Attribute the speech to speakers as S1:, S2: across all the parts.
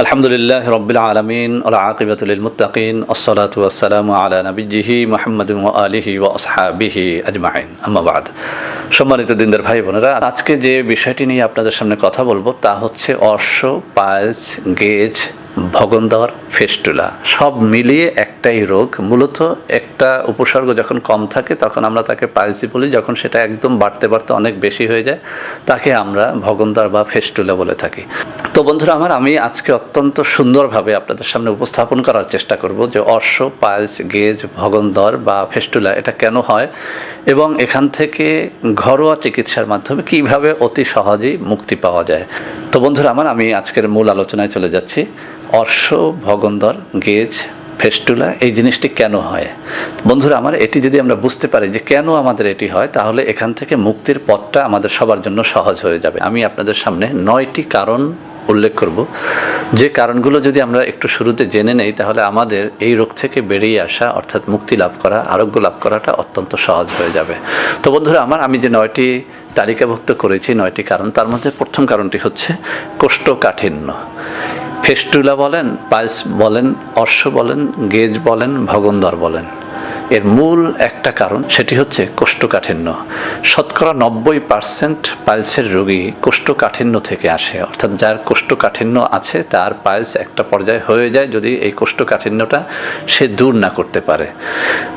S1: আলহামদুলিল্লাহ রবিল আলমিন আকিবাতুল মুতাকিন আসসালামু আলা নবীজিহি মোহাম্মদ আলিহি ও আসহাবিহি আজমাইন। আম্মাবাদ সম্মানিত দিনদার ভাই বোনেরা, আজকে যে বিষয়টি নিয়ে আপনাদের সামনে কথা বলব তা হচ্ছে অর্শ পালস, গেজ, ভগন্দর, ফেস্টুলা। সব মিলিয়ে একটাই রোগ। মূলত একটা উপসর্গ যখন কম থাকে, তখন আমরা তাকে পাইলসি বলি, যখন সেটা একদম বাড়তে বাড়তে অনেক বেশি হয়ে যায়, তাকে আমরা ভগন্দর বা ফেস্টুলা বলে থাকি। তো বন্ধুরা আমার, আমি আজকে অত্যন্ত সুন্দরভাবে আপনাদের সামনে উপস্থাপন করার চেষ্টা করব যে অর্শ পাইলস গেজ, ভগন্দর বা ফেস্টুলা এটা কেন হয় এবং এখান থেকে ঘরোয়া চিকিৎসার মাধ্যমে কীভাবে অতি সহজেই মুক্তি পাওয়া যায়। তো বন্ধুরা আমার, আমি আজকের মূল আলোচনায় চলে যাচ্ছি। অর্শ, ভগন্দর, গেজ, ফেস্টুলা, এই জিনিসটি কেন হয়? বন্ধুরা আমার, এটি যদি আমরা বুঝতে পারি যে কেন আমাদের এটি হয়, তাহলে এখান থেকে মুক্তির পথটা আমাদের সবার জন্য সহজ হয়ে যাবে। আমি আপনাদের সামনে নয়টি কারণ উল্লেখ করব। যে কারণগুলো যদি আমরা একটু শুরুতে জেনে নেই, তাহলে আমাদের এই রোগ থেকে বেরিয়ে আসা, অর্থাৎ মুক্তি লাভ করা, আরোগ্য লাভ করাটা অত্যন্ত সহজ হয়ে যাবে। তো বন্ধুরা, আমার, আমি যে নয়টি তালিকাভুক্ত করেছি, নয়টি কারণ, তার মধ্যে প্রথম কারণটি হচ্ছে কোষ্ঠকাঠিন্য। ফেস্টুলা বলেন পালস বলেন অর্শ বলেন, গেজ বলেন, ভগন্দর বলেন। এর মূল একটা কারণ সেটি হচ্ছে কোষ্ঠকাঠিন্য। শতকরা নব্বই পার্সেন্ট পাইলসের রোগী কোষ্ঠকাঠিন্য থেকে আসে। অর্থাৎ যার কোষ্ঠকাঠিন্য আছে, তার পাইলস একটা পর্যায়ে হয়ে যায় যদি এই কোষ্ঠকাঠিন্যটা সে দূর না করতে পারে।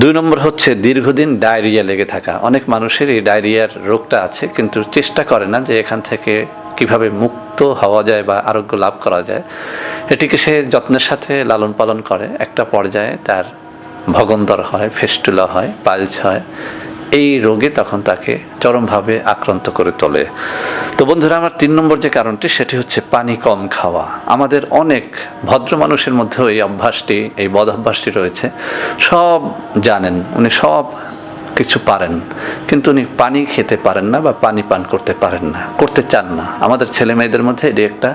S1: দুই নম্বর হচ্ছে দীর্ঘদিন ডায়রিয়া লেগে থাকা। অনেক মানুষের এই ডায়রিয়ার রোগটা আছে, কিন্তু চেষ্টা করে না যে এখান থেকে কীভাবে মুক্ত হওয়া যায় বা আরোগ্য লাভ করা যায়। এটিকে সে যত্নের সাথে লালন পালন করে। একটা পর্যায়ে তার ভগন্দর হয়, ফেস্টুলা হয়, পালস হয়, এই রোগে তখন তাকে চরমভাবে আক্রান্ত করে তোলে। তো বন্ধুরা, আমার তিন নম্বর যে কারণটি, সেটি হচ্ছে পানি কম খাওয়া। আমাদের অনেক ভদ্র মানুষের মধ্যেও এই অভ্যাসটি, এই বদ অভ্যাসটি রয়েছে। সব জানেন, উনি সব কিছু পারেন, কিন্তু উনি পানি খেতে পারেন না বা পানি পান করতে পারেন না, করতে চান না। আমাদের ছেলে মেয়েদের মধ্যে এটি একটা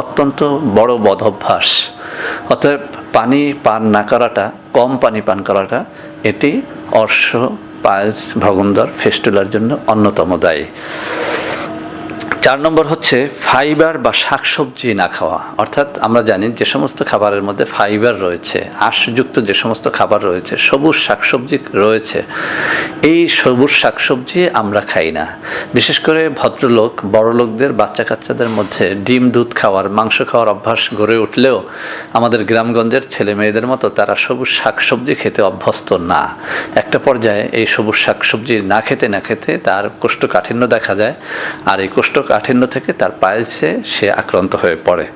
S1: অত্যন্ত বড় বদ অভ্যাস। অতএব পানি পান না করাটা, কম পানি পান করাটা, এটি অর্শ পায়েস ভগন্দর, ফেস্টুলার জন্য অন্যতম দায়ী। চার নম্বর হচ্ছে ফাইবার বা শাকসবজি না খাওয়া। অর্থাৎ আমরা জানি যে সমস্ত খাবারের মধ্যে ফাইবার রয়েছে আঁশযুক্ত যে সমস্ত খাবার রয়েছে, সবুজ শাকসবজি রয়েছে। এই সবুজ শাকসবজি আমরা খাই না। বিশেষ করে ভদ্রলোক বড় লোকদের বাচ্চা কাচ্চাদের মধ্যে ডিম, দুধ খাওয়ার, মাংস খাওয়ার অভ্যাস গড়ে উঠলেও আমাদের গ্রামগঞ্জের ছেলে মেয়েদের মতো তারা সবুজ শাকসবজি খেতে অভ্যস্ত না। একটা পর্যায়ে এই সবুজ শাকসবজি না খেতে না খেতে তার কোষ্ঠকাঠিন্য দেখা যায়। আর এই কোষ্ঠকাঠিন্য থেকে তার পায়েসে সে আক্রান্ত হয়ে পড়ে।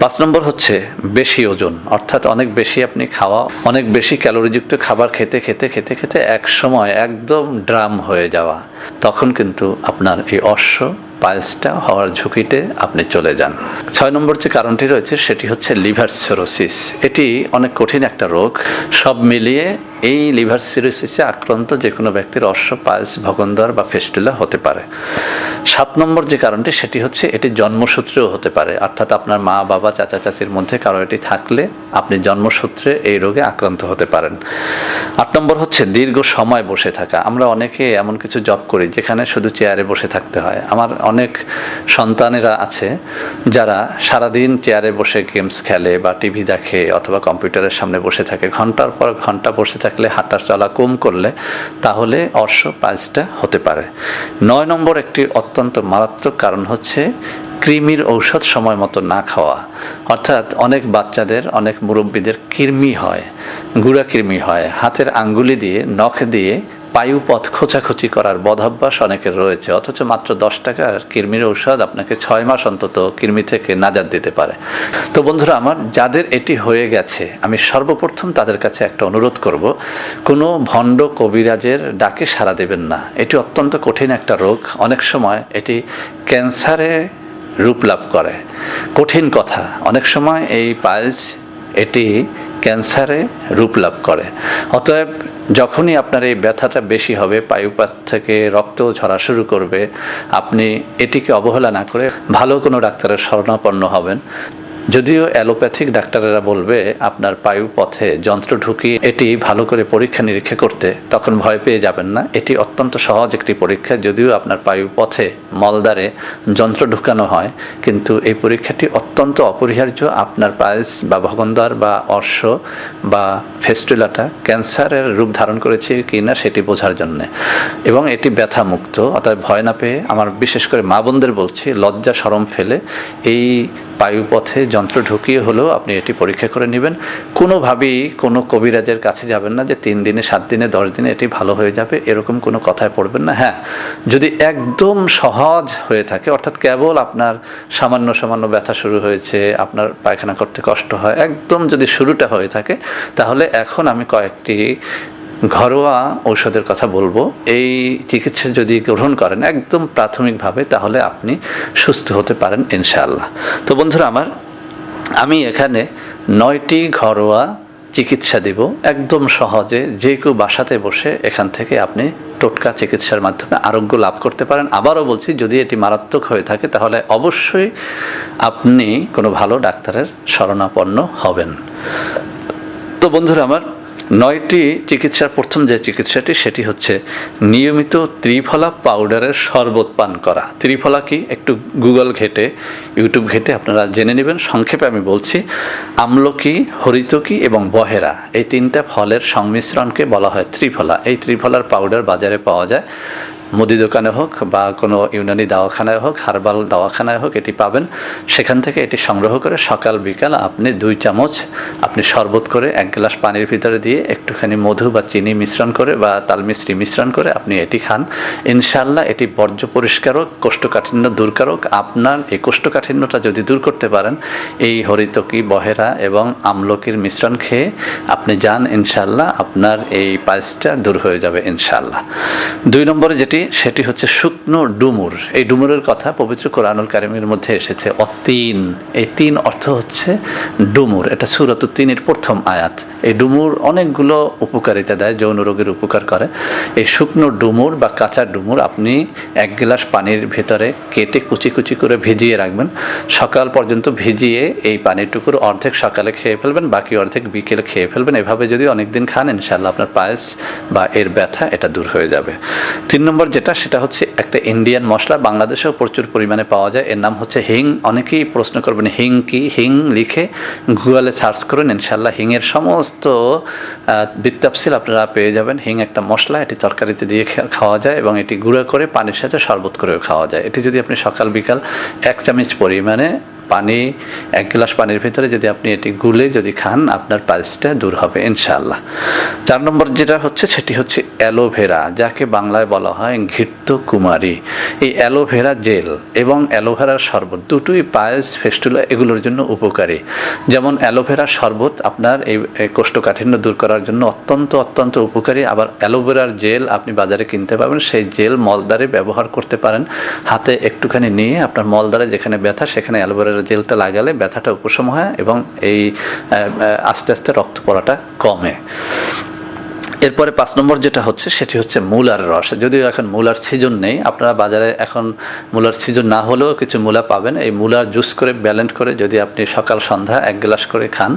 S1: পাঁচ নম্বর হচ্ছে বেশি ওজন। অর্থাৎ অনেক বেশি আপনি খাওয়া, অনেক বেশি ক্যালোরিযুক্ত খাবার খেতে খেতে খেতে খেতে এক সময় একদম ড্রাম হয়ে যাওয়া। তখন কিন্তু আপনার এই অশ্ব পায়েসটা হওয়ার ঝুঁকিতে আপনি চলে যান। ছয় নম্বর যে কারণটি রয়েছে সেটি হচ্ছে লিভার সিরোসিস। এটি অনেক কঠিন একটা রোগ। সব মিলিয়ে এই লিভার সিরোসিসে আক্রান্ত যে কোনো ব্যক্তির অশ্ব পায়েস ভগন্দর বা ফেস্টুলা হতে পারে। সাত নম্বর যে কারণটি, সেটি হচ্ছে এটি জন্মসূত্রেও হতে পারে। অর্থাৎ আপনার মা, বাবা, চাচা, চাচির মধ্যে কারও এটি থাকলে আপনি জন্মসূত্রে এই রোগে আক্রান্ত হতে পারেন। আট নম্বর হচ্ছে দীর্ঘ সময় বসে থাকা। আমরা অনেকে এমন কিছু জব করি যেখানে শুধু চেয়ারে বসে থাকতে হয়। আমার অনেক সন্তানেরা আছে যারা সারাদিন চেয়ারে বসে গেমস খেলে বা টিভি দেখে অথবা কম্পিউটারের সামনে বসে থাকে। ঘণ্টার পর ঘণ্টা বসে থাকলে হাঁটা চলা কম করলে তাহলে অর্শ পাঁচটা হতে পারে। নয় নম্বর একটি অত্যন্ত মারাত্মক কারণ হচ্ছে কৃমির ঔষধ সময় মতো না খাওয়া। অর্থাৎ অনেক বাচ্চাদের, অনেক মুরব্বীদের কৃমি হয়, গুড়া কৃমি হয়। হাতের আঙ্গুলি দিয়ে, নখ দিয়ে পায়ুপথ খোঁচাখুচি করার বদভ্যাস অনেকের রয়েছে। অথচ মাত্র দশ টাকার কৃমির ঔষধ আপনাকে ছয় মাস অন্তত কৃমি থেকে নাজাদ দিতে পারে। তো বন্ধুরা আমার, যাদের এটি হয়ে গেছে, আমি সর্বপ্রথম তাদের কাছে একটা অনুরোধ করব, কোনো ভণ্ড কবিরাজের ডাকে সাড়া দেবেন না। এটি অত্যন্ত কঠিন একটা রোগ। অনেক সময় এটি ক্যান্সারে রূপ লাভ করে। কঠিন কথা। অনেক সময় এই পাইলস এটি ক্যান্সারে রূপ লাভ করে। অতএব যখনই আপনার এই ব্যথাটা বেশি হবে, পায়ুপাত থেকে রক্ত ঝরা শুরু করবে, আপনি এটিকে অবহেলা না করে ভালো কোনো ডাক্তারের শরণাপন্ন হবেন। যদিও অ্যালোপ্যাথিক ডাক্তারেরা বলবে আপনার পায়ু পথে যন্ত্র ঢুকিয়ে এটি ভালো করে পরীক্ষা নিরীক্ষা করতে, তখন ভয় পেয়ে যাবেন না। এটি অত্যন্ত সহজ একটি পরীক্ষা, যদিও আপনার পায়ু পথে মলদারে যন্ত্র ঢুকানো হয়, কিন্তু এই পরীক্ষাটি অত্যন্ত অপরিহার্য। আপনার পায়েস বা ভগন্দর বা অর্শ বা ফেস্টুলাটা ক্যান্সারের রূপ ধারণ করেছে কি না সেটি বোঝার জন্যে। এবং এটি ব্যথা মুক্ত অর্থাৎ ভয় না পেয়ে আমার বিশেষ করে মা বোনদের বলছি, লজ্জা সরম ফেলে এই বায়ুপথে যন্ত্র ঢুকিয়ে হলেও আপনি এটি পরীক্ষা করে নেবেন। কোনোভাবেই কোনো কবিরাজের কাছে যাবেন না যে তিন দিনে, সাত দিনে, দশ দিনে এটি ভালো হয়ে যাবে, এরকম কোনো কথায় পড়বেন না। হ্যাঁ যদি একদম সহজ হয়ে থাকে, অর্থাৎ কেবল আপনার সামান্য সামান্য ব্যথা শুরু হয়েছে, আপনার পায়খানা করতে কষ্ট হয়, একদম যদি শুরুটা হয়ে থাকে, তাহলে এখন আমি কয়েকটি ঘরোয়া ঔষধের কথা বলব। এই চিকিৎসা যদি গ্রহণ করেন একদম প্রাথমিকভাবে, তাহলে আপনি সুস্থ হতে পারেন ইনশাআল্লাহ। তো বন্ধুরা আমার, আমি এখানে নয়টি ঘরোয়া চিকিৎসা দিব। একদম সহজে যে কেউ বাসাতে বসে এখান থেকে আপনি টোটকা চিকিৎসার মাধ্যমে আরোগ্য লাভ করতে পারেন। আবারও বলছি, যদি এটি মারাত্মক হয়ে থাকে, তাহলে অবশ্যই আপনি কোনো ভালো ডাক্তারের শরণাপন্ন হবেন। তো বন্ধুরা আমার নয়টি চিকিৎসার প্রথম যে চিকিৎসাটি, সেটি হচ্ছে নিয়মিত ত্রিফলা পাউডারের শরবত পান করা। ত্রিফলা কি? একটু গুগল ঘেটে, ইউটিউব ঘেটে আপনারা জেনে নেবেন। সংক্ষেপে আমি বলছি, আমলকি, হরিতকি এবং বহেরা, এই তিনটা ফলের সংমিশ্রণকে বলা হয় ত্রিফলা। এই ত্রিফলার পাউডার বাজারে পাওয়া যায় মুদি দোকানে হোক বা কোনো ইউনানি দাওয়াখানায় হোক, হার্বাল দাওয়াখানায় হোক, এটি পাবেন। সেখান থেকে এটি সংগ্রহ করে সকাল, বিকাল আপনি দুই চামচ আপনি শরবত করে এক গ্লাস পানির ভিতরে দিয়ে একটুখানি মধু বা চিনি মিশ্রণ করে বা তালমিশ্রি মিশ্রণ করে আপনি এটি খান। ইনশাল্লাহ এটি বর্জ্য পরিষ্কারক, কোষ্ঠকাঠিন্য দূরকারক। আপনার এই কোষ্ঠকাঠিন্যটা যদি দূর করতে পারেন, এই হরিতকি, বহেরা এবং আমলকির মিশ্রণ খেয়ে আপনি যান ইনশাল্লাহ আপনার এই পায়েসটা দূর হয়ে যাবে ইনশাল্লাহ দুই নম্বরে যেটি সেটি হচ্ছে শুকনো ডুমুর। এই ডুমুরের কথা পবিত্র কোরআনুল কারিমের মধ্যে এসেছে। অতিন। এই তিন অর্থ হচ্ছে ডুমুর। এটা সুরত তিনের প্রথম আয়াত। এই ডুমুর অনেকগুলো উপকারিতা দেয়, যৌন রোগের উপকার করে। এই শুকনো ডুমুর বা কাঁচা ডুমুর আপনি এক গ্লাস পানির ভেতরে কেটে কুচি কুচি করে ভিজিয়ে রাখবেন। সকাল পর্যন্ত ভিজিয়ে এই পানিটুকুর অর্ধেক সকালে খেয়ে ফেলবেন, বাকি অর্ধেক বিকেলে খেয়ে ফেলবেন। এভাবে যদি অনেকদিন খান ইনশাল্লাহ আপনার পায়েস বা এর ব্যথা এটা দূর হয়ে যাবে। তিন নম্বর যেটা, সেটা হচ্ছে একটা ইন্ডিয়ান মশলা। বাংলাদেশেও প্রচুর পরিমাণে পাওয়া যায়। এর নাম হচ্ছে হিং। অনেকেই প্রশ্ন করবেন, হিং কি? হিং লিখে গুগলে সার্চ করুন ইনশাল্লাহ হিংয়ের সমস্ত আহ, বিত্তাপসিল আপনারা পেয়ে যাবেন। হিং একটা মশলা এটি তরকারিতে দিয়ে খাওয়া যায় এবং এটি গুঁড়া করে পানির সাথে শরবত করেও খাওয়া যায়। এটি যদি আপনি সকাল বিকাল এক চামচ পরিমাণে পানি, এক গ্লাস পানির ভিতরে যদি আপনি এটি গুলে যদি খান, আপনার পায়েসটা দূর হবে, ইনশাআল্লাহ। চার নম্বর যেটা হচ্ছে, সেটি হচ্ছে অ্যালোভেরা, যাকে বাংলায় বলা হয় ঘৃত্য কুমারী। এই অ্যালোভেরা জেল এবং অ্যালোভেরার শরবত দুটোই পায়েস, ফেস্টুলা এগুলোর জন্য উপকারী। যেমন অ্যালোভেরা শরবত আপনার এই কোষ্ঠকাঠিন্য দূর করার জন্য অত্যন্ত অত্যন্ত উপকারী। আবার অ্যালোভেরার জেল আপনি বাজারে কিনতে পাবেন, সেই জেল মলদারে ব্যবহার করতে পারেন। হাতে একটুখানি নিয়ে আপনার মলদারে যেখানে ব্যথা, সেখানে অ্যালোভেরার জেলটা লাগালে ব্যথাটা উপশম হয় এবং এই আস্তে আস্তে রক্ত পড়াটা কমে। এরপরে পাঁচ নম্বর যেটা হচ্ছে, সেটি হচ্ছে মূলার রস। যদিও এখন মূলার সিজন নেই, আপনারা বাজারে এখন মূলার সিজন না হলেও কিছু মূলা পাবেন। এই মূলার জুস করে ব্যালেন্ড করে যদি আপনি সকাল, সন্ধ্যা এক গ্লাস করে খান,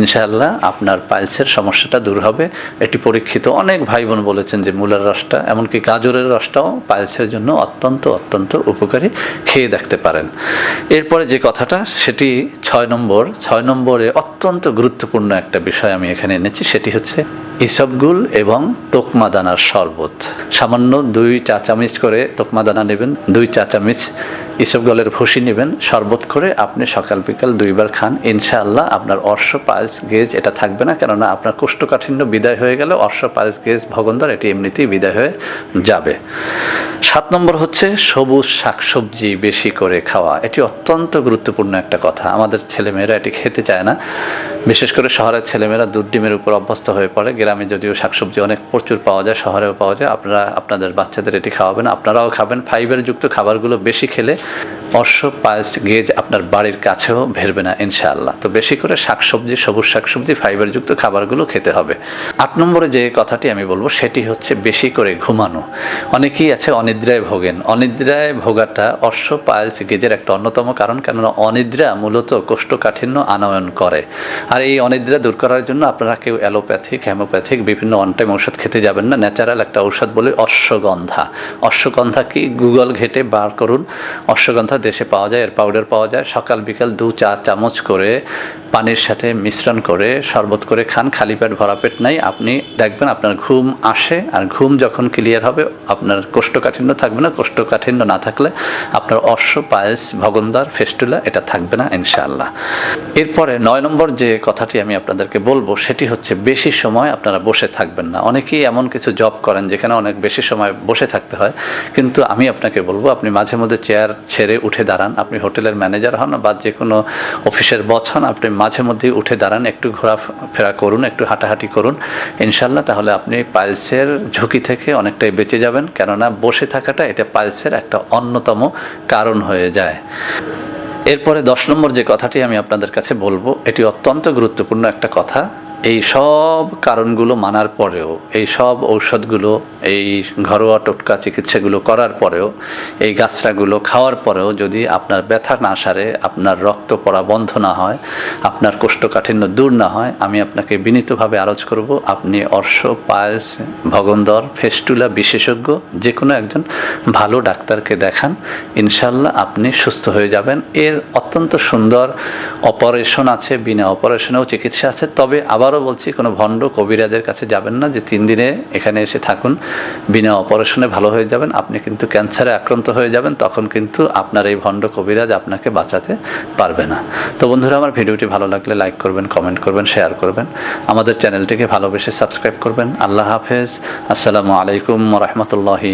S1: ইনশাআল্লাহ আপনার পাইলসের সমস্যাটা দূর হবে। এটি পরীক্ষিত অনেক ভাই বোন বলেছেন যে মূলার রসটা, এমনকি গাজরের রসটাও পাইলসের জন্য অত্যন্ত অত্যন্ত উপকারী। খেয়ে দেখতে পারেন। এরপরে যে কথাটা, সেটি ছয় নম্বর। ছয় নম্বরে অত্যন্ত গুরুত্বপূর্ণ একটা বিষয় আমি এখানে এনেছি, সেটি হচ্ছে ইসবগুল এবং তোকমা দানার শরবত। সামান্য দুই চা চামচ করে তোকমা দানা নেবেন, দুই চা চামচ ইসবগলের ভুসি নেবেন, শরবত করে আপনি সকাল বিকাল দুইবার খান। ইনশাআল্লাহ আপনার অর্শ পায়েস গেজ এটা থাকবে না, কেননা আপনার কোষ্ঠকাঠিন্য বিদায় হয়ে গেলে অর্শ পায়েস গেজ ভগন্দর, এটি এমনিতেই বিদায় হয়ে যাবে। সাত নম্বর হচ্ছে সবুজ শাকসবজি বেশি করে খাওয়া। এটি অত্যন্ত গুরুত্বপূর্ণ একটা কথা। আমাদের ছেলেমেয়েরা এটি খেতে চায় না। বিশেষ করে শহরের ছেলেমেয়েরা দুধ ডিমের উপর অভ্যস্ত হয়ে পড়ে। গ্রামে যদিও শাকসবজি অনেক প্রচুর পাওয়া যায়, শহরেও পাওয়া যায়, আপনারা, আপনাদের বাচ্চাদের এটি খাওয়াবেন, আপনারাও খাবেন। ফাইবার যুক্ত খাবারগুলো বেশি খেলে অশ্ব পায়েস গেজ আপনার বাড়ির কাছেও ভেরবে না, ইনশাআল্লাহ। তো বেশি করে শাকসবজি, সবুজ শাকসবজি ফাইবার যুক্ত খাবারগুলো খেতে হবে। আট নম্বরে যে কথাটি আমি বলব, সেটি হচ্ছে বেশি করে ঘুমানো। অনেকেই আছে অনিদ্রায় ভোগেন। অনিদ্রায় ভোগাটা অশ্ব পালস গেজের একটা অন্যতম কারণ, কেননা অনিদ্রা মূলত কোষ্ঠকাঠিন্য আনয়ন করে। আর এই অনিদ্রা দূর করার জন্য আপনারা কেউ অ্যালোপ্যাথিক হ্যামোপ্যাথিক বিভিন্ন অন টাইম ঔষধ খেতে যাবেন না। ন্যাচারাল একটা ঔষধ বলে অশ্বগন্ধা। অশ্বগন্ধা কি? গুগল ঘেটে বার করুন। অশ্বগন্ধা দেশে পাওয়া যায়, এর পাউডার পাওয়া যায়। সকাল বিকাল দু চার চামচ করে পানির সাথে মিশ্রণ করে শরবত করে খান, খালি পেট, ভরা পেট নাই। আপনি দেখবেন আপনার ঘুম আসে, আর ঘুম যখন ক্লিয়ার হবে, আপনার কোষ্ঠকাঠিন্য থাকবে না। কোষ্ঠকাঠিন্য না থাকলে আপনার অশ্ব, পায়েস, ভগন্দার, ফেস্টুলা, এটা থাকবে না, ইনশাআল্লাহ। এরপরে নয় নম্বর যে কথাটি আমি আপনাদেরকে বলব, সেটি হচ্ছে বেশি সময় আপনারা বসে থাকবেন না। অনেকেই এমন কিছু জব করেন যেখানে অনেক বেশি সময় বসে থাকতে হয়। কিন্তু আমি আপনাকে বলব, আপনি মাঝে মধ্যে চেয়ার ছেড়ে উঠে দাঁড়ান। আপনি হোটেলের ম্যানেজার হন বা যে কোনো অফিসের বস হন, আপনি মাঝে মধ্যে উঠে দাঁড়ান, একটু ঘোরাফেরা করুন, একটু হাঁটাহাঁটি করুন। ইনশাল্লাহ তাহলে আপনি পাইলসের ঝুঁকি থেকে অনেকটাই বেঁচে যাবেন। কেননা বসে থাকাটা এটা পাইলসের একটা অন্যতম কারণ হয়ে যায়। এরপরে দশ নম্বর যে কথাটি আমি আপনাদের কাছে বলব, এটি অত্যন্ত গুরুত্বপূর্ণ একটা কথা। এই সব কারণগুলো মানার পরেও, এই সব ঔষধগুলো, এই ঘরোয়া টোটকা চিকিৎসাগুলো করার পরেও, এই গাছরাগুলো খাওয়ার পরেও যদি আপনার ব্যথা না সারে, আপনার রক্ত পড়া বন্ধ না হয়, আপনার কোষ্ঠকাঠিন্য দূর না হয়, আমি আপনাকে বিনীতভাবে আরজ করব, আপনি অর্শ, পায়েস, ভগন্দর, ফেস্টুলা বিশেষজ্ঞ যে কোনো একজন ভালো ডাক্তারকে দেখান, ইনশাল্লাহ আপনি সুস্থ হয়ে যাবেন। এর অত্যন্ত সুন্দর অপারেশন আছে, বিনা অপারেশনেও চিকিৎসা আছে। তবে আবারও বলছি, কোনো ভণ্ড কবিরাজের কাছে যাবেন না, যে তিন দিনে এখানে এসে থাকুন, বিনা অপারেশনে ভালো হয়ে যাবেন, আপনি কিন্তু ক্যান্সারে আক্রান্ত হয়ে যাবেন, তখন কিন্তু আপনার এই ভণ্ড কবিরাজ আপনাকে বাঁচাতে পারবে না। তো বন্ধুরা, আমার ভিডিওটি ভালো লাগলে লাইক করবেন, কমেন্ট করবেন, শেয়ার করবেন। আমাদের চ্যানেলটিকে ভালোবেসে সাবস্ক্রাইব করবেন। আল্লাহ হাফেজ। আসসালামু আলাইকুম রহমতুল্লাহি